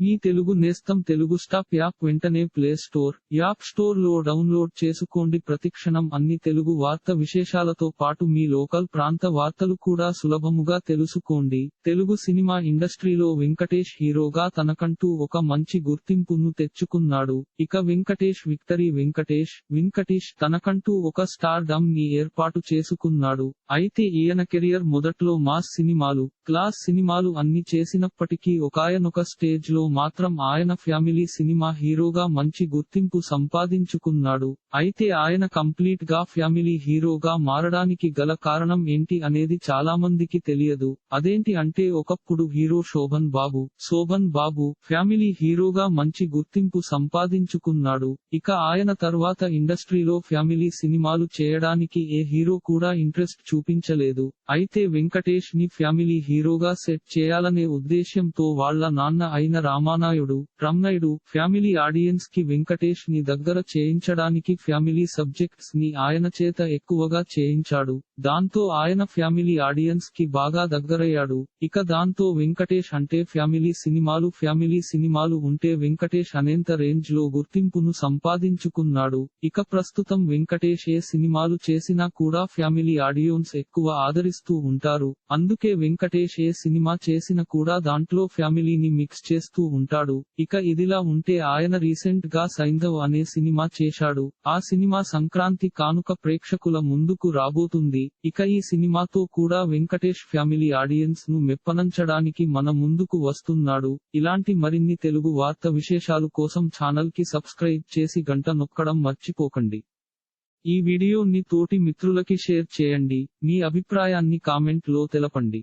మీ తెలుగు నేస్తం Telugu stop app వెంటనే play store app స్టోర్లో డౌన్లోడ్ చేసుకోండి. ప్రతిక్షణం అన్ని తెలుగు వార్త విశేషాలతో పాటు మీ లోకల్ ప్రాంత వార్తలు కూడా సులభముగా తెలుసుకోండి. తెలుగు సినిమా ఇండస్ట్రీలో వెంకటేష్ హీరోగా తనకంటూ ఒక మంచి గుర్తింపును తెచ్చుకున్నాడు. ఇక వెంకటేష్ విక్టరీ వెంకటేష్ వెంకటేష్ తనకంటూ ఒక స్టార్ డమ్ని ఏర్పాటు చేసుకున్నాడు. అయితే ఈయన కెరియర్ మొదట్లో మాస్ సినిమాలు క్లాస్ సినిమాలు అన్ని చేసినప్పటికీ ఒకాయనొక స్టేజ్లో మాత్రం ఆయన ఫ్యామిలీ సినిమా హీరోగా మంచి గుర్తింపు సంపాదించుకున్నాడు. అయితే ఆయన కంప్లీట్గా ఫ్యామిలీ హీరోగా మారడానికి గల కారణం ఏంటి అనేది చాలా మందికి తెలియదు. అదేంటి అంటే ఒకప్పుడు హీరో శోభన్ బాబు శోభన్ బాబు ఫ్యామిలీ హీరోగా మంచి గుర్తింపు సంపాదించుకున్నాడు. ఇక ఆయన తర్వాత ఇండస్ట్రీలో ఫ్యామిలీ సినిమాలు చేయడానికి ఏ హీరో కూడా ఇంట్రెస్ట్ చూపించలేదు. అయితే వెంకటేష్ని ఫ్యామిలీ హీరో హీరోగా సెట్ చేయాలనే ఉద్దేశ్యంతో వాళ్ళ నాన్న అయిన రామానాయుడు రమ్నాయుడు ఫ్యామిలీ ఆడియన్స్కి వెంకటేష్ని దగ్గర చేయించడానికి ఫ్యామిలీ సబ్జెక్ట్స్ని ఆయన చేత ఎక్కువగా చేయించాడు. దాంతో ఆయన ఫ్యామిలీ ఆడియన్స్కి బాగా దగ్గరయ్యాడు. ఇక దాంతో వెంకటేష్ అంటే ఫ్యామిలీ సినిమాలు ఫ్యామిలీ సినిమాలు ఉంటే వెంకటేష్ అనేంత రేంజ్లో గుర్తింపును సంపాదించుకున్నాడు. ఇక ప్రస్తుతం వెంకటేష్ ఏ సినిమాలు చేసినా కూడా ఫ్యామిలీ ఆడియన్స్ ఎక్కువ ఆదరిస్తూ ఉంటారు. అందుకే వెంకటేష్ ఏ సినిమా చేసిన కూడా దాంట్లో ఫ్యామిలీని మిక్స్ చేస్తూ ఉంటాడు. ఇక ఇదిలా ఉంటే ఆయన రీసెంట్గా సైంధవ్ అనే సినిమా చేశాడు. ఆ సినిమా సంక్రాంతి కానుక ప్రేక్షకుల ముందుకు రాబోతుంది. ఇక ఈ సినిమాతో కూడా వెంకటేష్ ఫ్యామిలీ ఆడియన్స్ను మెప్పనంచడానికి మన ముందుకు వస్తున్నాడు. ఇలాంటి మరిన్ని తెలుగు వార్త విశేషాలు కోసం ఛానల్కి సబ్స్క్రైబ్ చేసి గంట నొక్కడం మర్చిపోకండి. ఈ వీడియోని తోటి మిత్రులకి షేర్ చేయండి. మీ అభిప్రాయాన్ని కామెంట్లో తెలపండి.